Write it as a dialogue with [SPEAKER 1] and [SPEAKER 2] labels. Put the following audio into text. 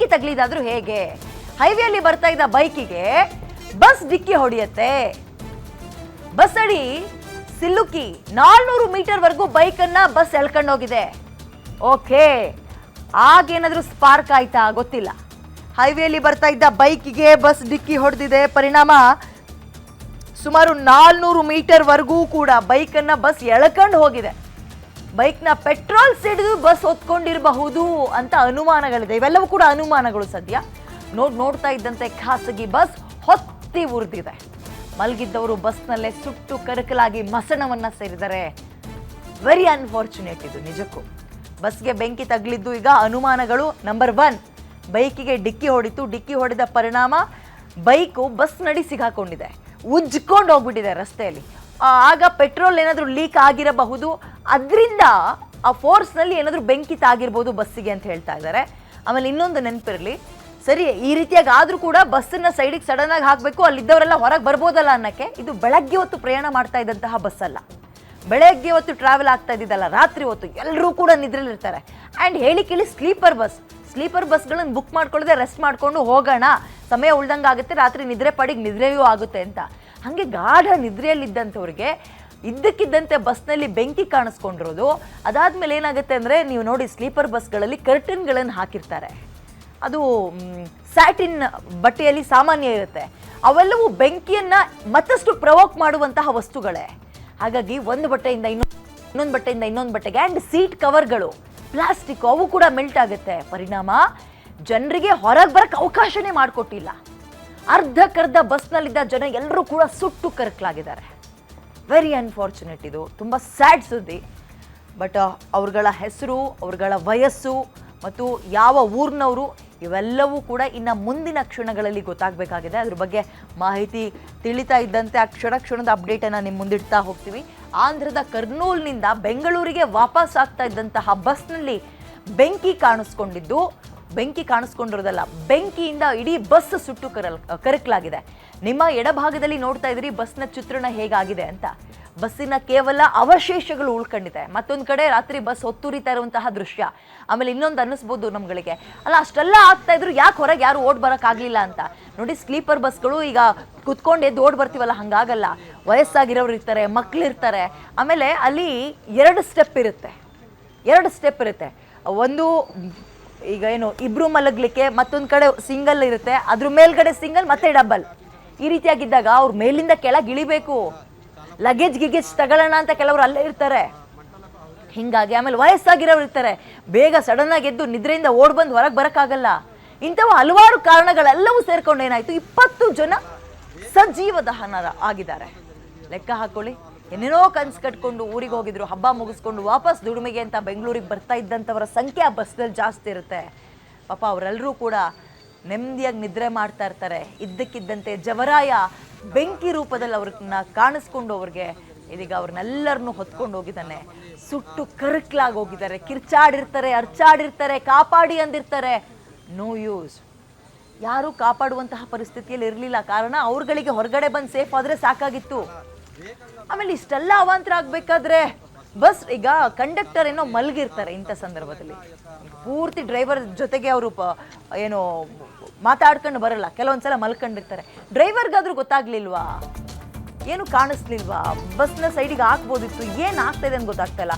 [SPEAKER 1] ಬೆಂಕಿ ತಗಲಿದಾದ್ರೂ ಹೇಗೆ? ಹೈವೇಲಿ ಬರ್ತಾ ಇದ್ದ ಬೈಕಿಗೆ ಬಸ್ ಡಿಕ್ಕಿ ಹೊಡೆಯುತ್ತೆ. ಬಸ್ ಅಡಿ ಸಿಲುಕಿ ನಾಲ್ನೂರು ಮೀಟರ್ ವರೆಗೂ ಬೈಕ್ ಅನ್ನ ಬಸ್ ಎಳ್ಕೊಂಡು ಹೋಗಿದೆ ಓಕೆ ಆಗೇನಾದ್ರೂ ಸ್ಪಾರ್ಕ್ ಆಯ್ತಾ? ಗೊತ್ತಿಲ್ಲ. ಹೈವೇಲಿ ಬರ್ತಾ ಇದ್ದ ಬೈಕಿಗೆ ಬಸ್ ಡಿಕ್ಕಿ ಹೊಡೆದಿದೆ. ಪರಿಣಾಮ ಸುಮಾರು ನಾಲ್ನೂರು ಮೀಟರ್ ವರೆಗೂ ಕೂಡ ಬೈಕನ್ನ ಬಸ್ ಎಳ್ಕೊಂಡು ಹೋಗಿದೆ. ಬೈಕ್ನ ಪೆಟ್ರೋಲ್ ಸಿಡಿದು ಬಸ್ ಹೊತ್ಕೊಂಡಿರಬಹುದು ಅಂತ ಅನುಮಾನಗಳಿದೆ. ಇವೆಲ್ಲವೂ ಕೂಡ ಅನುಮಾನಗಳು ಸದ್ಯ. ನೋಡ್ ನೋಡ್ತಾ ಇದ್ದಂತೆ ಖಾಸಗಿ ಬಸ್ ಹೊತ್ತಿ ಉರಿದಿದೆ. ಮಲಗಿದ್ದವರು ಬಸ್ನಲ್ಲೇ ಸುಟ್ಟು ಕರಕಲಾಗಿ ಮಸಣವನ್ನ ಸೇರಿದ್ದಾರೆ ವೆರಿ ಅನ್ಫಾರ್ಚುನೇಟ್ ಇದು ನಿಜಕ್ಕೂ. ಬಸ್ಗೆ ಬೆಂಕಿ ತಗಲಿದ್ದು ಈಗ ಅನುಮಾನಗಳು. ನಂಬರ್ ಒನ್ ಬೈಕಿಗೆ ಡಿಕ್ಕಿ ಹೊಡಿತು. ಡಿಕ್ಕಿ ಹೊಡೆದ ಪರಿಣಾಮ ಬೈಕು ಬಸ್ ನಡಿ ಸಿಗಾಕೊಂಡಿದೆ. ಉಜ್ಕೊಂಡು ಹೋಗ್ಬಿಟ್ಟಿದೆ ರಸ್ತೆಯಲ್ಲಿ. ಆಗ ಪೆಟ್ರೋಲ್ ಏನಾದರೂ ಲೀಕ್ ಆಗಿರಬಹುದು. ಅದರಿಂದ ಆ ಫೋರ್ಸ್ನಲ್ಲಿ ಏನಾದರೂ ಬೆಂಕಿ ತಾಗಿರ್ಬೋದು ಬಸ್ಸಿಗೆ ಅಂತ ಹೇಳ್ತಾ ಇದ್ದಾರೆ. ಆಮೇಲೆ ಇನ್ನೊಂದು ನೆನಪಿರಲಿ, ಸರಿ, ಈ ರೀತಿಯಾಗಿ ಆದರೂ ಕೂಡ ಬಸ್ಸನ್ನ ಸೈಡಿಗೆ ಆಗಿ ಹಾಕಬೇಕು, ಅಲ್ಲಿದ್ದವರೆಲ್ಲ ಹೊರಗೆ ಬರ್ಬೋದಲ್ಲ ಅನ್ನಕ್ಕೆ ಇದು ಬೆಳಗ್ಗೆ ಹೊತ್ತು ಪ್ರಯಾಣ ಮಾಡ್ತಾ ಇದ್ದಂತಹ ಬಸ್ ಅಲ್ಲ. ಬೆಳಗ್ಗೆ ಹೊತ್ತು ಟ್ರಾವೆಲ್ ಆಗ್ತಾ ಇದ್ದಿದ್ದಲ್ಲ, ರಾತ್ರಿ ಹೊತ್ತು ಎಲ್ಲರೂ ಕೂಡ ನಿದ್ರಲಿರ್ತಾರೆ. ಆ್ಯಂಡ್ ಹೇಳಿ ಕೇಳಿ ಸ್ಲೀಪರ್ ಬಸ್ ಸ್ಲೀಪರ್ ಬಸ್ಗಳನ್ನು ಬುಕ್ ಮಾಡ್ಕೊಳ್ಳದೆ ರೆಸ್ಟ್ ಮಾಡಿಕೊಂಡು ಹೋಗೋಣ, ಸಮಯ ಉಳ್ದಂಗೆ ಆಗುತ್ತೆ ರಾತ್ರಿ ನಿದ್ರೆ ಪಡಿಗೆ ನಿದ್ರೆಯೂ ಆಗುತ್ತೆ ಅಂತ. ಹಾಗೆ ಗಾಢ ನಿದ್ರೆಯಲ್ಲಿದ್ದಂಥವ್ರಿಗೆ ಇದ್ದಕ್ಕಿದ್ದಂತೆ ಬಸ್ನಲ್ಲಿ ಬೆಂಕಿ ಕಾಣಿಸ್ಕೊಂಡಿರೋದು. ಅದಾದ್ಮೇಲೆ ಏನಾಗುತ್ತೆ ಅಂದರೆ ನೀವು ನೋಡಿ ಸ್ಲೀಪರ್ ಬಸ್ಗಳಲ್ಲಿ ಕರ್ಟನ್ಗಳನ್ನು ಹಾಕಿರ್ತಾರೆ. ಅದು ಸ್ಯಾಟಿನ್ ಬಟ್ಟೆಯಲ್ಲಿ ಸಾಮಾನ್ಯ ಇರುತ್ತೆ. ಅವೆಲ್ಲವೂ ಬೆಂಕಿಯನ್ನ ಮತ್ತಷ್ಟು ಪ್ರವೋಕ್ ಮಾಡುವಂತಹ ವಸ್ತುಗಳೇ. ಹಾಗಾಗಿ ಒಂದು ಬಟ್ಟೆಯಿಂದ ಇನ್ನೊಂದು ಇನ್ನೊಂದು ಬಟ್ಟೆಯಿಂದ ಇನ್ನೊಂದು ಬಟ್ಟೆಗೆ ಆ್ಯಂಡ್ ಸೀಟ್ ಕವರ್ಗಳು, ಪ್ಲಾಸ್ಟಿಕ್ ಅವು ಕೂಡ ಮೆಲ್ಟ್ ಆಗುತ್ತೆ. ಪರಿಣಾಮ, ಜನರಿಗೆ ಹೊರಗೆ ಬರೋಕ್ಕೆ ಅವಕಾಶನೇ ಮಾಡಿಕೊಟ್ಟಿಲ್ಲ. ಅರ್ಧಕ್ಕರ್ಧ ಬಸ್ನಲ್ಲಿದ್ದ ಜನ ಎಲ್ಲರೂ ಕೂಡ ಸುಟ್ಟು ಕರಕಲಾಗಿದ್ದಾರೆ. ವೆರಿ ಅನ್ಫಾರ್ಚುನೇಟ್ ಇದು. ತುಂಬ ಸ್ಯಾಡ್ ಸುದ್ದಿ. ಬಟ್ ಅವ್ರಗಳ ಹೆಸರು, ಅವ್ರಗಳ ವಯಸ್ಸು ಮತ್ತು ಯಾವ ಊರಿನವರು ಇವೆಲ್ಲವೂ ಕೂಡ ಇನ್ನು ಮುಂದಿನ ಕ್ಷಣಗಳಲ್ಲಿ ಗೊತ್ತಾಗಬೇಕಾಗಿದೆ. ಅದ್ರ ಬಗ್ಗೆ ಮಾಹಿತಿ ತಿಳಿತಾ ಇದ್ದಂತೆ ಆ ಕ್ಷಣ ಕ್ಷಣದ ಅಪ್ಡೇಟನ್ನು ನಿಮ್ಮ ಮುಂದಿಡ್ತಾ ಹೋಗ್ತೀವಿ. ಆಂಧ್ರದ ಕರ್ನೂಲ್ನಿಂದ ಬೆಂಗಳೂರಿಗೆ ವಾಪಸ್ ಆಗ್ತಾ ಇದ್ದಂತಹ ಬಸ್ನಲ್ಲಿ ಬೆಂಕಿ ಕಾಣಿಸ್ಕೊಂಡಿದ್ದು. ಬೆಂಕಿ ಕಾಣಿಸ್ಕೊಂಡಿರೋದಲ್ಲ, ಬೆಂಕಿಯಿಂದ ಇಡೀ ಬಸ್ ಸುಟ್ಟು ಕರಲ್, ಕರಕಲಾಗಿದೆ. ನಿಮ್ಮ ಎಡಭಾಗದಲ್ಲಿ ನೋಡ್ತಾ ಇದ್ರಿ ಬಸ್ನ ಚಿತ್ರಣ ಹೇಗಾಗಿದೆ ಅಂತ. ಬಸ್ಸಿನ ಕೇವಲ ಅವಶೇಷಗಳು ಉಳ್ಕೊಂಡಿದೆ. ಮತ್ತೊಂದು ಕಡೆ ರಾತ್ರಿ ಬಸ್ ಹೊತ್ತುರಿತಾ ಇರುವಂತಹ ದೃಶ್ಯ. ಆಮೇಲೆ ಇನ್ನೊಂದು ಅನ್ನಿಸ್ಬೋದು ನಮ್ಗಳಿಗೆ. ಅಲ್ಲ, ಅಷ್ಟೆಲ್ಲ ಆಗ್ತಾ ಇದ್ರು ಯಾಕೆ ಹೊರಗೆ ಯಾರು ಓಡ್ ಬರೋಕ್ಕಾಗಲಿಲ್ಲ ಅಂತ. ನೋಡಿ, ಸ್ಲೀಪರ್ ಬಸ್ಗಳು ಈಗ ಕುತ್ಕೊಂಡು ಎದ್ದು ಓಡ್ ಬರ್ತೀವಲ್ಲ, ಹಂಗಾಗಲ್ಲ. ವಯಸ್ಸಾಗಿರೋರು ಇರ್ತಾರೆ ಮಕ್ಳು ಇರ್ತಾರೆ ಆಮೇಲೆ ಅಲ್ಲಿ ಎರಡು ಸ್ಟೆಪ್ ಇರುತ್ತೆ. ಎರಡು ಸ್ಟೆಪ್ ಇರುತ್ತೆ. ಒಂದು ಈಗ ಏನು, ಇಬ್ರು ಮಲಗ್ಲಿಕ್ಕೆ ಮತ್ತೊಂದು ಕಡೆ ಸಿಂಗಲ್ ಇರುತ್ತೆ. ಅದ್ರ ಮೇಲ್ಗಡೆ ಸಿಂಗಲ್ ಮತ್ತೆ ಡಬಲ್ ಈ ರೀತಿಯಾಗಿದ್ದಾಗ ಅವ್ರ ಮೇಲಿಂದ ಕೆಳಗೆ ಇಳಿಬೇಕು. ಲಗೇಜ್ ಗಿಗೇಜ್ ತಗೊಳ್ಳೋಣ ಅಂತ ಕೆಲವರು ಅಲ್ಲೇ ಇರ್ತಾರೆ. ಹಿಂಗಾಗಿ ಆಮೇಲೆ ವಯಸ್ಸಾಗಿರೋರು ಇರ್ತಾರೆ. ಬೇಗ ಸಡನ್ ಆಗಿ ಎದ್ದು ನಿದ್ರೆಯಿಂದ ಓಡ್ ಬಂದು ಹೊರಗೆ ಬರೋಕ್ಕಾಗಲ್ಲ. ಇಂಥವು ಹಲವಾರು ಕಾರಣಗಳೆಲ್ಲವೂ ಸೇರ್ಕೊಂಡು ಏನಾಯ್ತು? ಇಪ್ಪತ್ತು ಜನ ಸಜೀವ ದಹನರ ಆಗಿದ್ದಾರೆ. ಲೆಕ್ಕ ಹಾಕೊಳ್ಳಿ. ಏನೇನೋ ಕನ್ಸು ಕಟ್ಕೊಂಡು ಊರಿಗೆ ಹೋಗಿದ್ರು, ಹಬ್ಬ ಮುಗಿಸ್ಕೊಂಡು ವಾಪಸ್ ದುಡಿಮೆಗೆ ಅಂತ ಬೆಂಗಳೂರಿಗೆ ಬರ್ತಾ ಇದ್ದಂಥವರ ಸಂಖ್ಯೆ ಆ ಬಸ್ನಲ್ಲಿ ಜಾಸ್ತಿ ಇರುತ್ತೆ. ಪಾಪ ಅವರೆಲ್ಲರೂ ಕೂಡ ನೆಮ್ಮದಿಯಾಗಿ ನಿದ್ರೆ ಮಾಡ್ತಾ ಇರ್ತಾರೆ. ಇದ್ದಕ್ಕಿದ್ದಂತೆ ಜವರಾಯ ಬೆಂಕಿ ರೂಪದಲ್ಲಿ ಅವ್ರನ್ನ ಕಾಣಿಸ್ಕೊಂಡು ಅವ್ರಿಗೆ ಇದೀಗ ಅವ್ರನ್ನೆಲ್ಲರನ್ನೂ ಹೊತ್ಕೊಂಡು ಹೋಗಿದ್ದಾನೆ. ಸುಟ್ಟು ಕರ್ಕ್ಲಾಗಿ ಹೋಗಿದ್ದಾರೆ. ಕಿರ್ಚಾಡಿರ್ತಾರೆ, ಅರ್ಚಾಡಿರ್ತಾರೆ, ಕಾಪಾಡಿ ಅಂದಿರ್ತಾರೆ. ನೋ ಯೂಸ್ ಯಾರೂ ಕಾಪಾಡುವಂತಹ ಪರಿಸ್ಥಿತಿಯಲ್ಲಿ ಇರಲಿಲ್ಲ. ಕಾರಣ ಅವ್ರಗಳಿಗೆ ಹೊರಗಡೆ ಬಂದು ಸೇಫ್ ಆದರೆ ಸಾಕಾಗಿತ್ತು. ಆಮೇಲೆ ಇಷ್ಟೆಲ್ಲ ಅವಾಂತರ ಆಗ್ಬೇಕಾದ್ರೆ ಬಸ್ ಈಗ ಕಂಡಕ್ಟರ್ ಏನೋ ಮಲಗಿರ್ತಾರೆ ಇಂಥ ಸಂದರ್ಭದಲ್ಲಿ. ಪೂರ್ತಿ ಡ್ರೈವರ್ ಜೊತೆಗೆ ಅವರು ಏನು ಮಾತಾಡ್ಕೊಂಡು ಬರಲ್ಲ. ಕೆಲವೊಂದ್ಸಲ ಮಲ್ಕೊಂಡಿರ್ತಾರೆ. ಡ್ರೈವರ್ಗಾದ್ರೂ ಗೊತ್ತಾಗ್ಲಿಲ್ವಾ? ಏನು ಕಾಣಿಸ್ಲಿಲ್ವಾ? ಬಸ್ನ ಸೈಡಿಗೆ ಹಾಕ್ಬೋದಿತ್ತು. ಏನು ಆಗ್ತಾ ಇದೆ ಅಂತ ಗೊತ್ತಾಗ್ತಾ ಇಲ್ಲ.